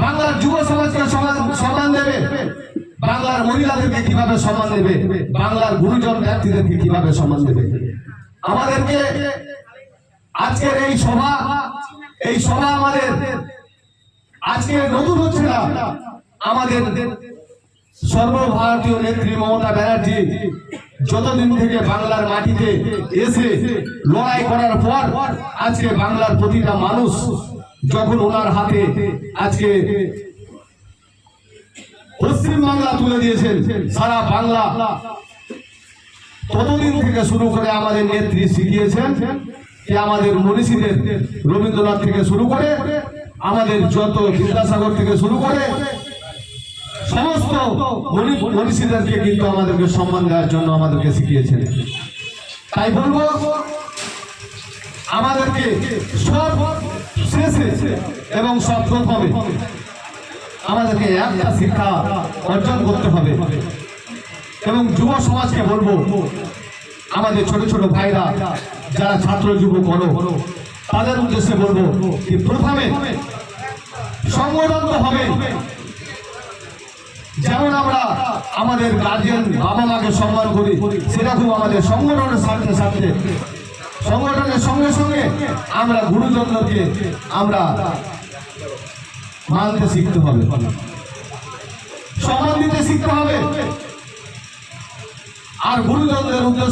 বাংলার যুব সমাজকে সম্মান দেবে। বাংলার মহিলাদেরকে কীভাবে সম্মান দেবে? বাংলার গুরুজন ব্যক্তিদেরকে কীভাবে সম্মান দেবে? আমাদেরকে আজকের এই সভা এই সভা আমাদের আজকে নতুন হচ্ছে না। আমাদের সর্বভারতীয় নেত্রী মমতা ব্যানার্জি যতদিন থেকে বাংলার মাটিতে এসে লড়াই করার পর আজকে বাংলার প্রতিটা মানুষ যখন ওনার হাতে আজকে পশ্চিম বাংলা তুলে দিয়েছেন, সারা বাংলা ততদিন থেকে শুরু করে আমাদের নেত্রী শিখিয়েছেন যে আমাদের মনীষীদের রবীন্দ্রনাথ থেকে শুরু করে, আমাদের যত বিদ্যাসাগর থেকে শুরু করে সমস্ত মনি- মনীষীদেরকে কিন্তু আমাদেরকে সম্মান দেওয়ার জন্য আমাদেরকে শিখিয়েছেন। তাই বলব, আমাদেরকে সব শেষে এবং সব প্রথমে আমাদেরকে একটা শিক্ষা অর্জন করতে হবে। এবং যুব সমাজকে বলব, আমাদের ছোট ছোট ভাইরা, যারা ছাত্র যুব করো তাদের উদ্দেশ্যে বলব যে প্রথমে সংগঠন হবে। যেমন আমরা আমাদের গার্জিয়ান বাবা মাকে সম্মান করি সেরকম আমাদের সংগঠনের সাথে সাথে। সংগঠনের সঙ্গে সঙ্গে আমরা গুরুজনকে আমরা মানতে শিখতে হবে। সম্মান দিতে শিখতে হবে। আর গুরুজনদের উদ্দেশ্য